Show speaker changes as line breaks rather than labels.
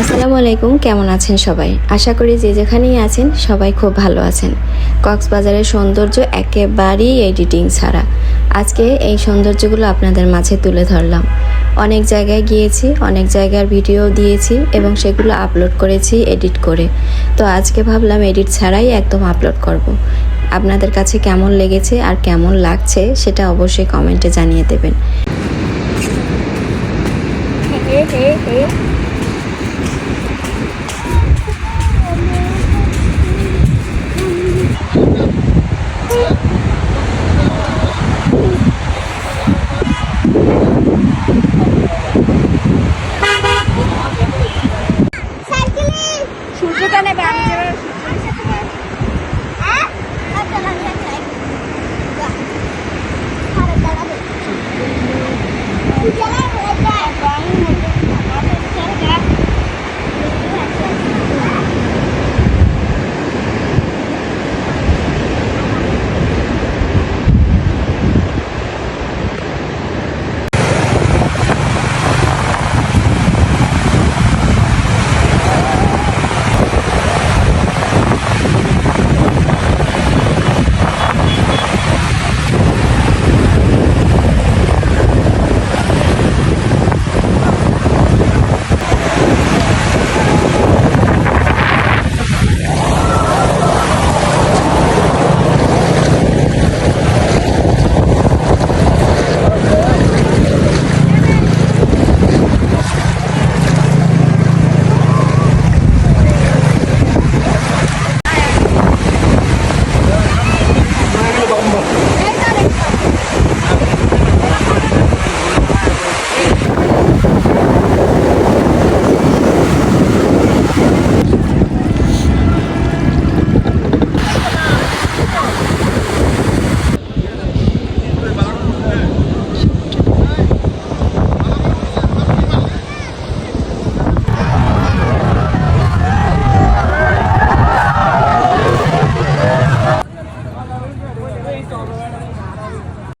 আসসালামু আলাইকুম কেমন আছেন সবাই? আশা করি যে যেখানেই আছেন সবাই খুব ভালো আছেন। কক্সবাজারের সৌন্দর্য একেবারেই এডিটিং ছাড়া। আজকে এই সৌন্দর্যগুলো আপনাদের মাঝে তুলে ধরলাম। অনেক জায়গায় গিয়েছি অনেক জায়গার ভিডিও দিয়েছি এবং সেগুলো আপলোড করেছি এডিট করে। তো আজকে ভাবলাম এডিট ছাড়াই একদম আপলোড করব। আপনাদের কাছে কেমন লেগেছে আর কেমন লাগছে সেটা অবশ্যই কমেন্টে জানিয়ে দেবেন।
Hey, hey, hey.